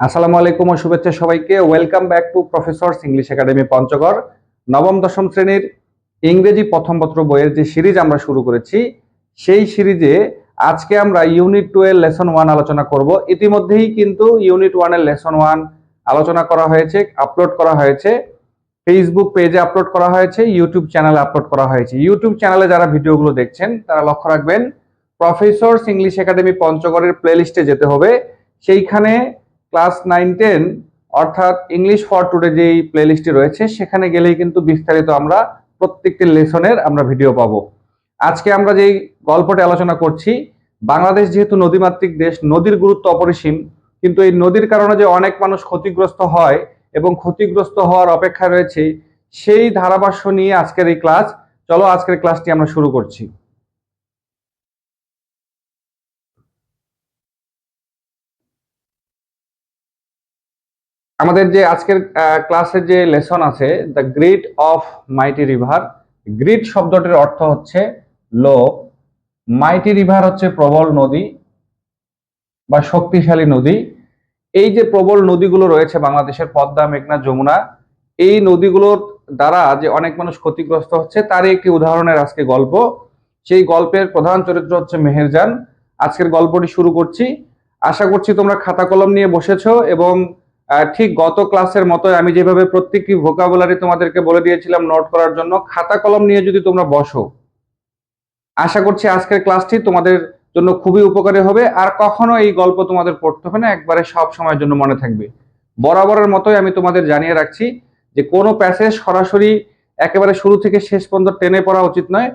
আসসালামু আলাইকুম ও শুভেচ্ছা সবাইকে। Welcome back to professors English academy Panchagarh. নবম, দশম শ্রেণির ইংরেজি প্রথম পত্র বইয়ের যে সিরিজ আমরা শুরু করেছি, সেই সিরিজে আজকে আমরা ইউনিট টু এর লেসন ওয়ান আলোচনা করব। ইতিমধ্যেই কিন্তু ইউনিট ওয়ানের লেসন ওয়ান আলোচনা করা হয়েছে আপলোড করা হয়েছে। ফেসবুক পেজে আপলোড করা হয়েছে ইউটিউব চ্যানেলে আপলোড করা হয়েছে। ইউটিউব চ্যানেলে যারা ভিডিওগুলো দেখছেন, তারা লক্ষ্য রাখবেন প্রফেসরস ইংলিশ একাডেমি পঞ্চগড়ের প্লেলিস্টে যেতে হবে। সেইখানে ক্লাস নাইন, টেন, অর্থাৎ ইংলিশ ফর টুডে যেই প্লেলিস্টটি রয়েছে, সেখানে গেলেই কিন্তু বিস্তারিত আমরা প্রত্যেকটি লেসনের আমরা ভিডিও পাবো। আজকে আমরা যেই গল্পটি আলোচনা করছি, বাংলাদেশ যেহেতু নদীমাতৃক দেশ, নদীর গুরুত্ব অপরিসীম, কিন্তু এই নদীর কারণে যে অনেক মানুষ ক্ষতিগ্রস্ত হয় এবং ক্ষতিগ্রস্ত হওয়ার অপেক্ষা রয়েছে, সেই ধারাভাষ্য নিয়ে আজকের এই ক্লাস, চলো আজকের ক্লাসটি আমরা শুরু করছি। আমাদের যে আজকের ক্লাসের যে লেসন আছে the greed of mighty river greed শব্দটির অর্থ হচ্ছে লো মাইটি রিভার হচ্ছে প্রবল নদী বা শক্তিশালী নদী। এই যে প্রবল নদীগুলো রয়েছে বাংলাদেশের পদ্মা, মেঘনা, যমুনা, এই নদীগুলোর দ্বারা যে অনেক মানুষ ক্ষতিগ্রস্ত হচ্ছে, তারই একটি উদাহরণের আজকে গল্প। সেই গল্পের প্রধান চরিত্র হচ্ছে মেহেরজান। আজকের গল্পটি শুরু করছি। আশা করছি তোমরা খাতা কলম নিয়ে বসেছো এবং ঠিক গত ক্লাসের মতো আমি যেভাবে প্রত্যেকটি ভোকাবুলারি তোমাদেরকে বলে দিয়েছিলাম নোট করার জন্য, খাতা কলম নিয়ে যদি তোমরা বসো, আশা করছি আজকের ক্লাসটি তোমাদের জন্য খুবই উপকারী হবে। আর কখনো এই গল্প তোমাদের পড়তে হবে না, একবারে সব সময়ের জন্য মনে থাকবে। বরাবরের মতোই আমি তোমাদের জানিয়ে রাখছি যে কোনো প্যাসেজ সরাসরি একেবারে শুরু থেকে শেষ পর্যন্ত টেনে পড়া উচিত নয়।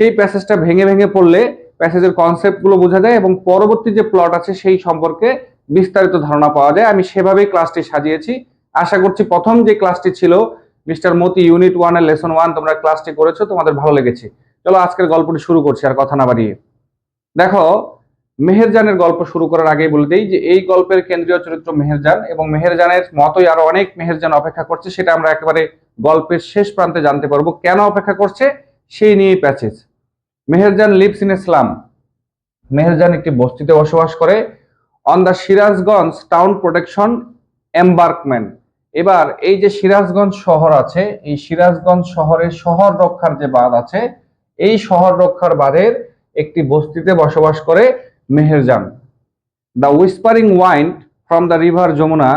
সেই প্যাসেজটা ভেঙে ভেঙে পড়লে প্যাসেজের কনসেপ্টগুলো বোঝা যায় এবং পরবর্তী যে প্লট আছে সেই সম্পর্কে বিস্তারিত ধারণা পাওয়া যায়। আমি সেভাবেই ক্লাসটি সাজিয়েছি। আশা করছি প্রথম যে ক্লাসটি ছিল, মিস্টার মতি ইউনিট ওয়ানের লেসন ওয়ান তোমরা ক্লাসটি করেছ, তোমাদের ভালো লেগেছে। চলো আজকের গল্পটি শুরু করছি, আর কথা না বাড়িয়ে। দেখো, মেহেরজানের গল্প শুরু করার আগেই বলে দিই যে, এই গল্পের কেন্দ্রীয় চরিত্র মেহেরজান, এবং মেহেরজানের মতোই আরও অনেক মেহেরজান অপেক্ষা করছে, সেটা আমরা একেবারে গল্পের শেষ প্রান্তে জানতে পারব। কেন অপেক্ষা করছে? সেই নিয়ে প্যাচেজ মেহেরজান লিভস ইন ইসলাম মেহেরজান একটি বস্তিতে বসবাস করে on the Sirajganj town protection embankment এবার এই যে সিরাজগঞ্জ শহর আছে, এই সিরাজগঞ্জ শহরের শহর রক্ষার যে বাঁধ আছে, এই শহর রক্ষার বাঁধের একটি বস্তিতে বসবাস করে Meherjan. The whispering wind from the river Jamuna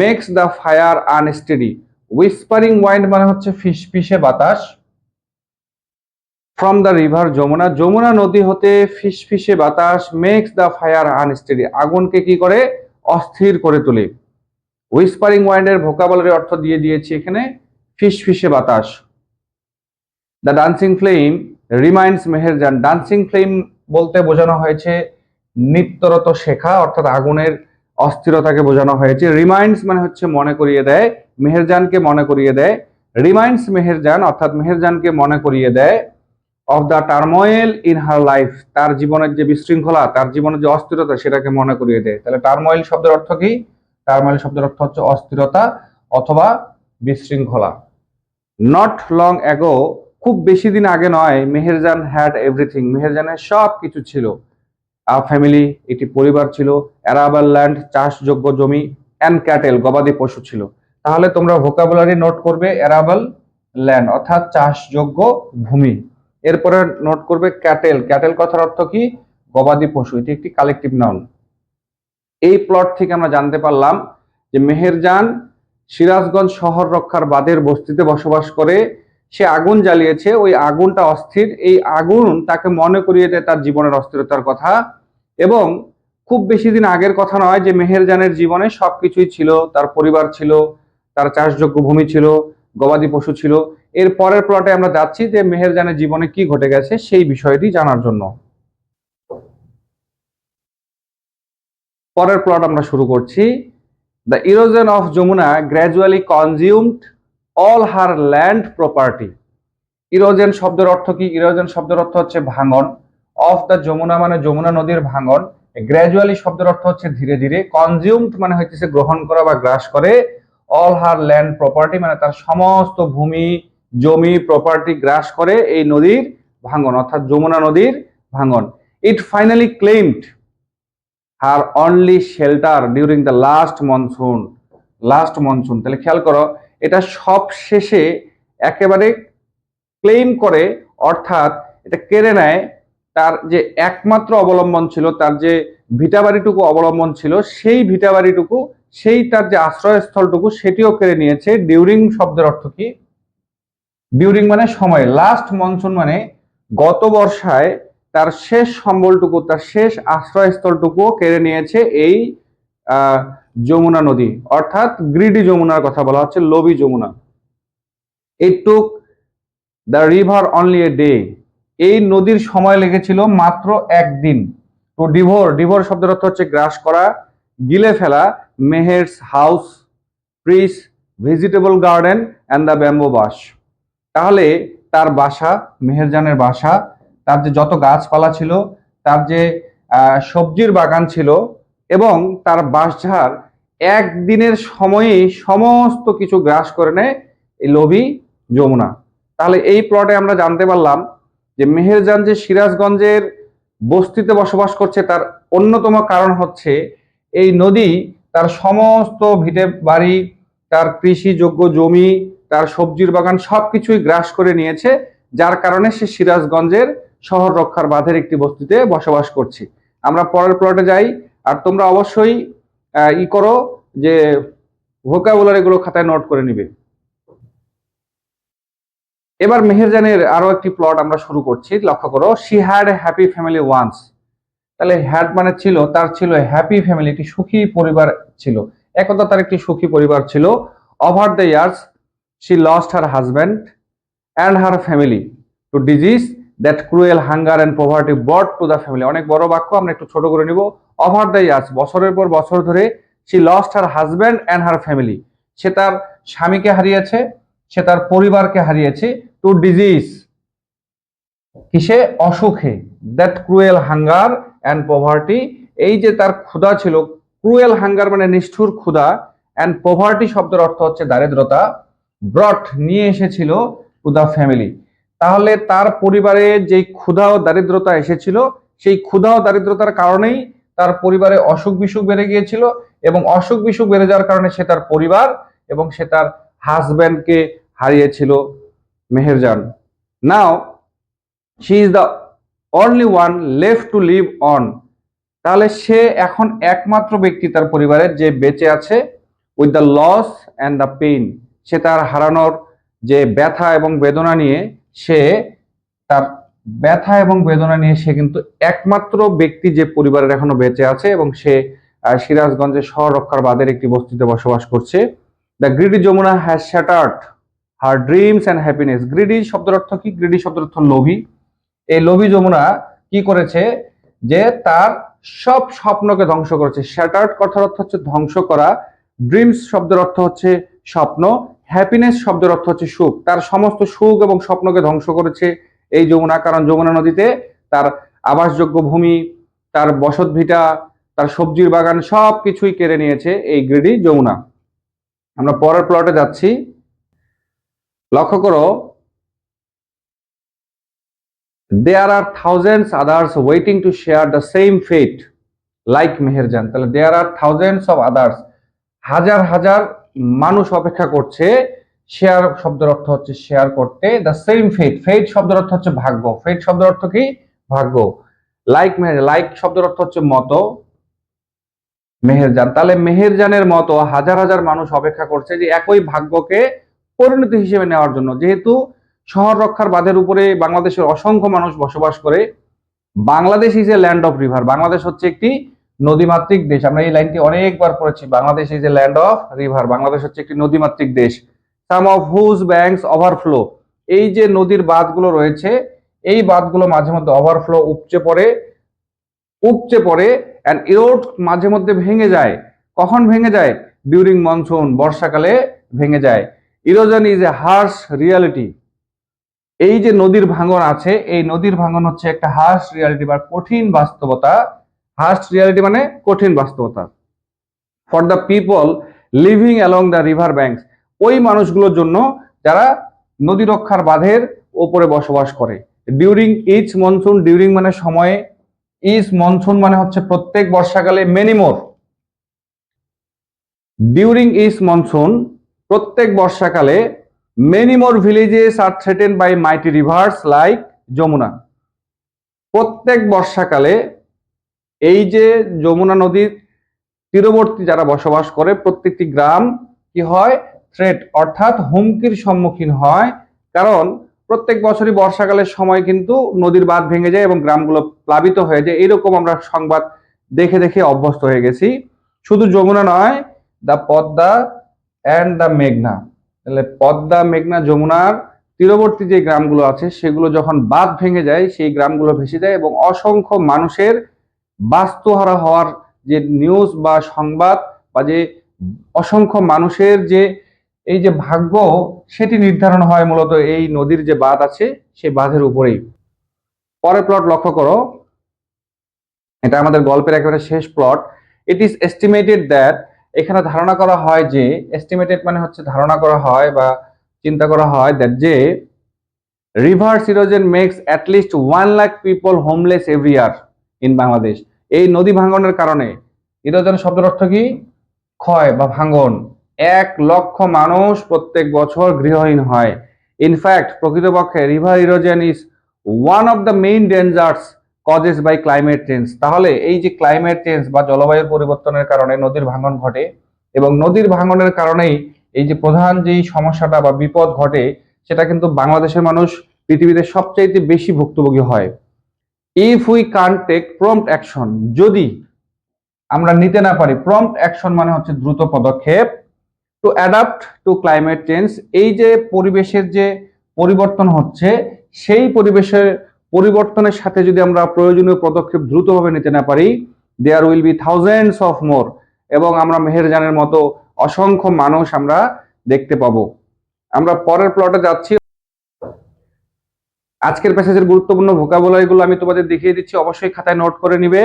makes the fire unsteady whispering wind মানে হচ্ছে ফিসফিসে বাতাস। From the river Jamuna. Jamuna নদী হতে ফিসফিসে বাতাস মেক্স দ্য ফায়ার আনস্টেডি আগুনকে কি করে? অস্থির করে তোলে। উইসপারিং ওয়াইন্ডের ভোকাবলারি অর্থ দিয়ে দিয়েছি এখানে, ফিসফিসে বাতাস। The dancing flame reminds Meherjan dancing flame বলতে বোঝানো হয়েছে নিত্যরত শেখা, অর্থাৎ আগুনের অস্থিরতাকে বোঝানো হয়েছে। রিমাইন্ডস মানে হচ্ছে মনে করিয়ে দেয়। মেহেরজানকে মনে করিয়ে দেয়। রিমাইন্ডস মেহেরজান অর্থাৎ মেহেরজানকে মনে করিয়ে দেয়। Of the turmoil in her life তার জীবনের যে বিশৃঙ্খলা, তার জীবনের যে অস্থিরতা, সেটাকে মনে করিয়ে দেয়। তাহলে টার্মোয়েল শব্দের অর্থ কি? টার্মোয়েল শব্দের অর্থ হচ্ছে অস্থিরতা অথবা বিশৃঙ্খলা। নট লং অ্যাগো খুব বেশি দিন আগে নয়, মেহেরজান হ্যাড এভরিথিং মেহেরজানের সব কিছু ছিল। আ ফ্যামিলি একটি পরিবার ছিল। অ্যারাবাল ল্যান্ড চাষযোগ্য জমি অ্যান্ড ক্যাটেল গবাদি পশু ছিল। তাহলে তোমরা ভোকাবুলারি নোট করবে অ্যারাবাল ল্যান্ড অর্থাৎ চাষযোগ্য ভূমি। এরপরে নোট করবে ক্যাটেল ক্যাটেল কথার অর্থ কি? গবাদি পশু। এটি একটি কালেকটিভ নাউন এই প্লট থেকে আমরা জানতে পারলাম যে মেহেরজান সিরাজগঞ্জ শহর রক্ষার বাদের বস্তিতে বসবাস করে। সে আগুন জ্বালিয়েছে। ওই আগুনটা অস্থির। এই আগুন তাকে মনে করিয়ে দেয় তার জীবনের অস্থিরতার কথা। এবং খুব বেশি দিন আগের কথা নয় যে মেহেরজানের জীবনে সবকিছুই ছিল। তার পরিবার ছিল, তার চাষযোগ্য ভূমি ছিল, গবাদি পশু ছিল। এর পরের প্লটে আমরা যাচ্ছি যে মেহেরজানের জীবনে কি ঘটে গেছে সেই বিষয়টি জানার জন্য। পরের প্লট আমরা শুরু করছি। The erosion of Jamuna gradually consumed all her land property erosion শব্দের অর্থ কি? ইরোজেন শব্দের অর্থ হচ্ছে ভাঙন। অফ দ্য যমুনা মানে যমুনা নদীর ভাঙন। গ্র্যাজুয়ালি শব্দের অর্থ হচ্ছে ধীরে ধীরে। কনজিউমড মানে হচ্ছে গ্রহণ করা বা গ্রাস করে। অল হার ল্যান্ড প্রপার্টি মানে তার সমস্ত ভূমি জমি প্রপার্টি গ্রাস করে এই নদীর ভাঙন, অর্থাৎ যমুনা নদীর ভাঙন। It finally claimed her only shelter during the last monsoon last monsoon তাহলে খেয়াল করো, এটা সব শেষে একেবারে ক্লেম করে, অর্থাৎ এটা কেড়ে নেয়, তার যে একমাত্র অবলম্বন ছিল, তার যে ভিটাবাড়িটুকু অবলম্বন ছিল, সেই ভিটাবাড়িটুকু, সেই তার যে আশ্রয়স্থলটুকু, সেটিও কেড়ে নিয়েছে। ডিউরিং শব্দের অর্থ কি? ডিউরিং মানে সময় লাস্ট মনসুন মানে গত বর্ষায় তার শেষ সম্বলটুকু, তার শেষ আশ্রয়স্থলটুকুও কেড়ে নিয়েছে এই যমুনা নদী। অর্থাৎ গ্রিডি যমুনার কথা বলা হচ্ছে, লোভি Jamuna. It the river only a day এই নদীর সময় লেগেছিল মাত্র একদিন। তো ডিভোর ডিভোর শব্দের অর্থ হচ্ছে গ্রাস করা, গিলে ফেলা, Meher's house trees vegetable garden and the bamboo bush. তাহলে তার বাসা, মেহেরজানের বাসা, তার যে যত গাছপালা ছিল, তার যে সবজির বাগান ছিল এবং তার বাঁশঝাড় একদিনের সময়েই সমস্ত কিছু গ্রাস করে নেয় এই লোভী যমুনা। তাহলে এই প্লটে আমরা জানতে পারলাম যে মেহেরজান যে সিরাজগঞ্জের বস্তিতে বসবাস করছে, তার অন্যতম কারণ হচ্ছে এই নদী তার সমস্ত ভিটে বাড়ি, তার কৃষিযোগ্য জমি তার সবজির বাগান সবকিছুই গ্রাস করে নিয়েছে, যার কারণে সে সিরাজগঞ্জের শহর রক্ষার বাঁধের একটি বস্তিতে বসবাস করছে। আমরা পরের প্লটে যাই, আর তোমরা অবশ্যই ই করো যে ভোকাবুলারি গুলো খাতায় নোট করে নিবে। এবার মেহেরজানের আরও একটি প্লট আমরা শুরু করছি, লক্ষ্য করো she had a happy family once তাহলে হ্যাড মানে ছিল, তার ছিল হ্যাপি ফ্যামিলি একটি সুখী পরিবার ছিল। একদা তার একটি সুখী পরিবার ছিল। Over the years she lost her husband and her family to disease that cruel hunger and poverty but to the family অনেক বড় বাক্য, আমরা একটু ছোট করে নিব। ওভার দ্য ইয়ার্স বছরের পর বছর ধরে she lost her husband and her family সে তার স্বামীকে হারিয়েছে, সে তার পরিবারকে হারিয়েছে টু ডিজিজ কিসে? অসুখে। That cruel hunger and poverty এই যে তার ক্ষুধা ছিল ক্রুয়েল হাঙ্গার মানে নিষ্ঠুর ক্ষুধা অ্যান্ড পভার্টি শব্দের অর্থ হচ্ছে দারিদ্রতা। ব্রট নিয়ে এসেছিল টু দ্য ফ্যামিলি তাহলে তার পরিবারে যেই ক্ষুধা ও দারিদ্রতা এসেছিল, সেই ক্ষুধা ও দারিদ্রতার কারণেই তার পরিবারে অসুখ বিসুখ বেড়ে গিয়েছিল এবং অসুখ বিসুখ বেড়ে যাওয়ার কারণে সে তার পরিবার এবং সে তার হাজব্যান্ডকে হারিয়েছিল Meherjan. Now she is the only one left to live on তাহলে সে এখন একমাত্র ব্যক্তি তার পরিবারের যে বেঁচে আছে with the loss and the pain সে তার হারানোর যে ব্যথা এবং বেদনা নিয়ে সে তার ব্যথা এবং বেদনা নিয়ে সে কিন্তু একমাত্র ব্যক্তি যে পরিবারের এখনও বেঁচে আছে এবং সে আহ, সিরাজগঞ্জের শহর রক্ষার বাদের একটি বস্তিতে বসবাস করছে। The greedy Jamuna has shattered her dreams and happiness greedy শব্দের অর্থ কি? গ্রিডি শব্দের অর্থ লোভী। এই লোভী যমুনা কি করেছে? যে তার সব স্বপ্নকে ধ্বংস করেছে। শ্যাটার্ড কথার অর্থ হচ্ছে ধ্বংস করা। ড্রিমস শব্দের অর্থ হচ্ছে স্বপ্ন। হ্যাপিনেস শব্দের অর্থ হচ্ছে সুখ। তার সমস্ত সুখ এবং স্বপ্নকে ধ্বংস করেছে এই যমুনা, কারণ যমুনা নদীতে তার আবাসযোগ্য ভূমি, তার বসত ভিটা, তার সবজির বাগান সব কিছুই কেড়ে নিয়েছে এই গ্রিডি যমুনা। আমরা পরের প্লটে যাচ্ছি। লক্ষ্য করো there are thousands others waiting to share the same fate like Meherjan. তাহলে there are thousands of others হাজার হাজার মানুষ অপেক্ষা করছে শেয়ার শব্দের অর্থ হচ্ছে শেয়ার করতে দ্য সেম ফেট ফেট শব্দের অর্থ হচ্ছে ভাগ্য ফেট শব্দের অর্থ কি? ভাগ্য। লাইক মেহের লাইক শব্দের অর্থ হচ্ছে মতো। মেহেরজান, তাহলে মেহেরজানের মতো হাজার হাজার মানুষ অপেক্ষা করছে যে একই ভাগ্যকে পরিণতি হিসেবে নেওয়ার জন্য। যেহেতু শহর রক্ষার বাঁধের উপরে বাংলাদেশের অসংখ্য মানুষ বসবাস করে, Bangladesh is a land of river Bangladesh হচ্ছে একটি নদীমাতৃক দেশ। আমরা এই লাইনটি অনেকবার পড়েছি। Bangladesh is a land of river Bangladesh হচ্ছে একটি নদীমাতৃক দেশ। Some of whose banks overflow এই যে নদীর বাঁধগুলো রয়েছে, এই বাঁধগুলো মাঝে মধ্যে ওভারফ্লো উপচে পড়ে উপচে পড়ে অ্যান্ড ইরোড মাঝে মধ্যে ভেঙে যায়। কখন ভেঙে যায়? ডিউরিং মনসুন বর্ষাকালে ভেঙে যায়। Erosion is a harsh reality এই যে নদীর ভাঙন আছে, এই নদীর ভাঙন হচ্ছে একটা হার্স রিয়ালিটি বা কঠিন বাস্তবতা। হার্স রিয়ালিটি মানে কঠিন বাস্তবতা। For the people living along the river banks ওই মানুষগুলোর জন্য যারা নদী রক্ষার বাঁধের ওপরে বসবাস করে। ডিউরিং ইচ মনসুন ডিউরিং মানে সময়ে ইস মনসুন মানে হচ্ছে প্রত্যেক বর্ষাকালে many more during this monsoon প্রত্যেক বর্ষাকালে many more villages are threaten by mighty rivers like Jamuna. প্রত্যেক বর্ষাকালে এই যে যমুনা নদীর তীরবর্তী যারা বসবাস করে, প্রত্যেকটি গ্রাম কি হয়? থ্রেট অর্থাৎ হুমকির সম্মুখীন হয়। কারণ প্রত্যেক বছরই বর্ষাকালের সময় কিন্তু নদীর বাঁধ ভেঙে যায় এবং গ্রামগুলো প্লাবিত হয়ে যায়। এরকম আমরা সংবাদ দেখে দেখে অভ্যস্ত হয়ে গেছি। শুধু যমুনা নয় দ্য পদ্মা অ্যান্ড দ্য মেঘনা। তাহলে পদ্মা, মেঘনা, যমুনার তীরবর্তী যে গ্রামগুলো আছে, সেগুলো যখন বাঁধ ভেঙে যায়, সেই গ্রামগুলো ভেসে যায় এবং অসংখ্য মানুষের বাস্তুহারা হওয়ার যে নিউজ বা সংবাদ বা যে অসংখ্য মানুষের যে এই যে ভাগ্য, সেটি নির্ধারণ হয় মূলত এই নদীর যে বাঁধ আছে, সেই বাঁধের উপরেই। পরের প্লট লক্ষ্য করো। এটা আমাদের গল্পের একেবারে শেষ plot it is estimated that এখানে ধারণা করা হয় যে এস্টিমেটেড মানে হচ্ছে ধারণা করা হয় বা চিন্তা করা হয় দ্যাট যে river erosion makes at least one lakh people homeless every year in Bangladesh. এই নদী ভাঙনের কারণে ইরোজন শব্দের অর্থ কি? ক্ষয় বা ভাঙন। এক লক্ষ মানুষ প্রত্যেক বছর গৃহহীন হয়। ইনফ্যাক্ট প্রকৃতপক্ষে river erosion is one of the main dangers causes by climate change তাহলে এই যে ক্লাইমেট চেঞ্জ বা জলবায়ুর পরিবর্তনের কারণে নদীর ভাঙন ঘটে এবং নদীর ভাঙনের কারণেই এই যে প্রধান যেই সমস্যাটা বা বিপদ ঘটে, সেটা কিন্তু বাংলাদেশের মানুষ পৃথিবীতে সবচাইতে বেশি ভুক্তভোগী হয়। If we can take prompt action যদি আমরা নিতে না পারি প্রম্পট অ্যাকশন মানে হচ্ছে দ্রুত পদক্ষেপ to adapt to climate change এই যে পরিবেশের যে পরিবর্তন হচ্ছে, সেই পরিবেশের পরিবর্তনের সাথে যদি আমরা প্রয়োজনীয় পদক্ষেপ দ্রুতভাবে নিতে না পারি there will be thousands of more এবং আমরা মেহেরজানের মতো অসংখ্য মানুষ আমরা দেখতে পাবো। আমরা পরের প্লটে যাচ্ছি। আজকের প্যাসেজের গুরুত্বপূর্ণ ভোকাবুলারিগুলো আমি তোমাদের দেখিয়ে দিচ্ছি, অবশ্যই খাতায় নোট করে নিবে।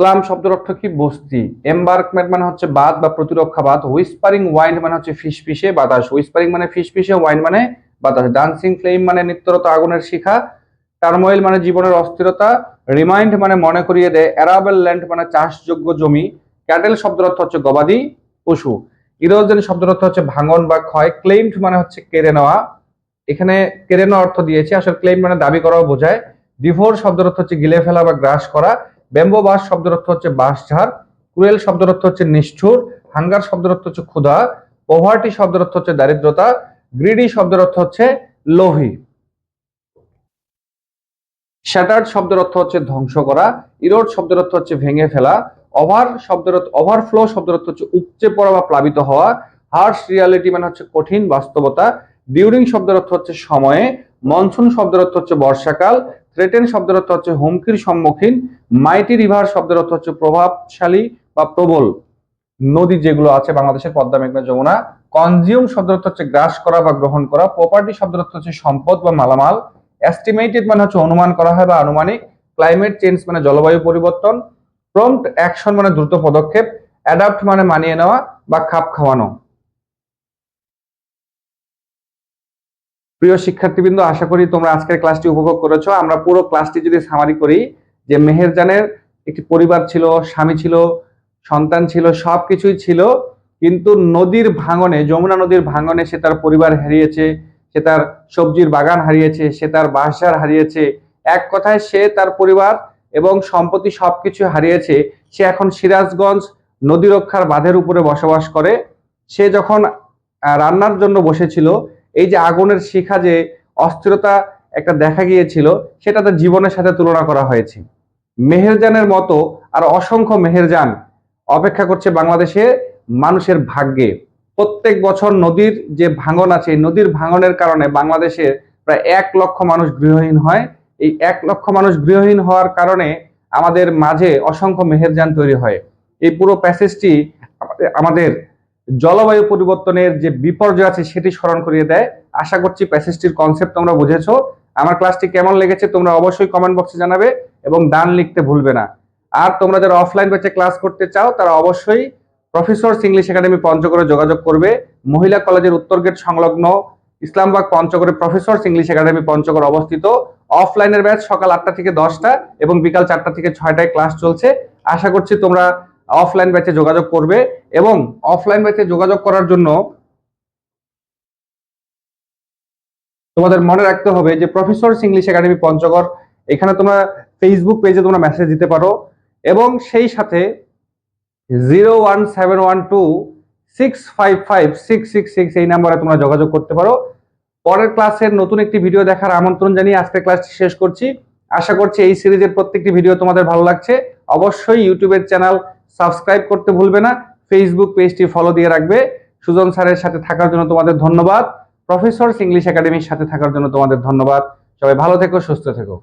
ক্লাম শব্দের অর্থ কি? বস্তি। এম্বার্কমেন্ট মানে হচ্ছে বাদ বা প্রতিরক্ষা বাদ হুইসপারিং ওয়াইন্ড মানে হচ্ছে ফিসফিসে বাতাস। হুইসপারিং মানে ফিসফিসে ওয়াইন মানে বাতাস। ডান্সিং ফ্লেম মানে নিত্যরত, আগুনের শিখা। টার্মোয়েল মানে জীবনের অস্থিরতা। রিমাইন্ড মানে মনে করিয়ে দেয় অ্যারাবেল ল্যান্ড মানে চাষযোগ্য জমি। ক্যাটেল শব্দের অর্থ হচ্ছে গবাদি পশু। ইরোজেন শব্দের অর্থ হচ্ছে ভাঙন বা ক্ষয়। ক্লেইমড মানে হচ্ছে কেড়ে নেওয়া। এখানে কেড়ে অর্থ দিয়েছে, আসলে ক্লেম মানে দাবি করাও বোঝায়। ডিভোর শব্দের অর্থ হচ্ছে গিলে ফেলা বা গ্রাস করা। ব্যাম্বো বাস শব্দের অর্থ হচ্ছে বাঁশঝাড় ক্রুয়েল শব্দের অর্থ হচ্ছে নিষ্ঠুর। হাঙ্গার শব্দের অর্থ হচ্ছে ক্ষুধা। পোভার্টি শব্দের অর্থ হচ্ছে দারিদ্রতা। গ্রিডি শব্দের অর্থ হচ্ছে লোভী। শ্যাটার্ড শব্দের অর্থ হচ্ছে ধ্বংস করা। ইরোড শব্দের অর্থ হচ্ছে ভেঙে ফেলা। ওভার শব্দের অর্থ ওভারফ্লো শব্দের অর্থ হচ্ছে উপচে পড়া বা প্লাবিত হওয়া। হার্শ রিয়ালিটি মানে হচ্ছে কঠিন বাস্তবতা। ডিউরিং শব্দের অর্থ হচ্ছে সময়ে, মনসুন শব্দের অর্থ হচ্ছে বর্ষাকাল, থ্রেটেন শব্দের অর্থ হচ্ছে হুমকির সম্মুখীন, মাইটি রিভার শব্দের অর্থ হচ্ছে প্রভাবশালী বা প্রবল। নদী যেগুলো আছে বাংলাদেশের পদ্মা, মেঘনা, যমুনা, কনজিউম শব্দের অর্থ হচ্ছে গ্রাস করা বা গ্রহণ করা, প্রপার্টি শব্দের অর্থ হচ্ছে সম্পদ বা মালামাল এস্টিমেটেড মানে হচ্ছে অনুমান করা হয় বা আনুমানিক ক্লাইমেট চেঞ্জ মানে জলবায়ু পরিবর্তন প্রম্পট অ্যাকশন মানে দ্রুত পদক্ষেপ অ্যাডাপ্ট মানে মানিয়ে নেওয়া বা খাপ খাওয়ানো। প্রিয় শিক্ষার্থীবৃন্দ, আশা করি তোমরা আজকের ক্লাসটি উপভোগ করেছ। আমরা পুরো ক্লাসটি যদি সামারি করি, যে মেহেরজানের একটি পরিবার ছিল, স্বামী ছিল, সন্তান ছিল সব কিছুই ছিল, কিন্তু নদীর ভাঙনে, যমুনা নদীর ভাঙনে সে তার পরিবার হারিয়েছে, সে তার সবজির বাগান হারিয়েছে, সে তার বাসার হারিয়েছে। এক কথায় সে তার পরিবার এবং সম্পত্তি সবকিছু হারিয়েছে। সে এখন সিরাজগঞ্জ নদী রক্ষার বাঁধের উপরে বসবাস করে। সে যখন রান্নার জন্য বসেছিল এই যে আগুনের শিখা যে অস্থিরতা একটা দেখা গিয়েছিল, সেটা তার জীবনের সাথে তুলনা করা হয়েছে। মেহেরজানের মতো আর অসংখ্য মেহেরজান অপেক্ষা করছে বাংলাদেশে মানুষের ভাগ্যে। প্রত্যেক বছর নদীর যে ভাঙন আছে নদীর ভাঙনের কারণে বাংলাদেশে প্রায় এক লক্ষ মানুষ গৃহহীন হয়। এই এক লক্ষ মানুষ গৃহহীন হওয়ার কারণে আমাদের মাঝে অসংখ্য মেহেরজান তৈরি হয়। এই পুরো প্যাসেজটি আমাদের- আমাদের জলবায়ু পরিবর্তনের যে বিপর্যয় আছে সেটি স্মরণ করিয়ে দেয়। আশা করছি প্যাসেজটির কনসেপ্ট তোমরা বুঝেছ। আমার ক্লাসটি কেমন লেগেছে তোমরা অবশ্যই কমেন্ট বক্সে জানাবে এবং দান লিখতে ভুলবে না। আর তোমরা যারা অফলাইন ব্যাচে ক্লাস করতে চাও, তারা অবশ্যই প্রফেসর ইংলিশ একাডেমি পঞ্চগড়ে যোগাযোগ করবে। মহিলা কলেজের উত্তর গেট সংলগ্ন ইসলামবাগ পঞ্চগড়ে প্রফেসরস ইংলিশ একাডেমি পঞ্চগড় অবস্থিত। অফলাইনের ব্যাচ সকাল আটটা থেকে দশটা এবং বিকাল চারটা থেকে ছয়টায় ক্লাস চলছে। আশা করছি তোমরা অফলাইন ব্যাচে যোগাযোগ করবে এবং অফলাইন ব্যাচে যোগাযোগ করার জন্য তোমাদের মনে রাখতে হবে যে প্রফেসর ইংলিশ একাডেমি পঞ্চগড়, এখানে তোমরা ফেসবুক পেজে তোমরা মেসেজ দিতে পারো এবং সেই সাথে zero one seven one two six five five six six six এই নাম্বারে তোমরা যোগাযোগ করতে পারো। পরের ক্লাসের নতুন একটি ভিডিও দেখার আমন্ত্রণ জানিয়ে আজকের ক্লাসটি শেষ করছি। আশা করছি এই সিরিজের প্রত্যেকটি ভিডিও তোমাদের ভালো লাগছে। অবশ্যই ইউটিউবের চ্যানেল সাবস্ক্রাইব করতে ভুলবে না ফেসবুক পেজটি ফলো দিয়ে রাখবে। সুজন স্যারের সাথে থাকার জন্য তোমাদের ধন্যবাদ। প্রফেসর ইংলিশ একাডেমির সাথে থাকার জন্য তোমাদের ধন্যবাদ। সবাই ভালো থেকো, সুস্থ থেকো।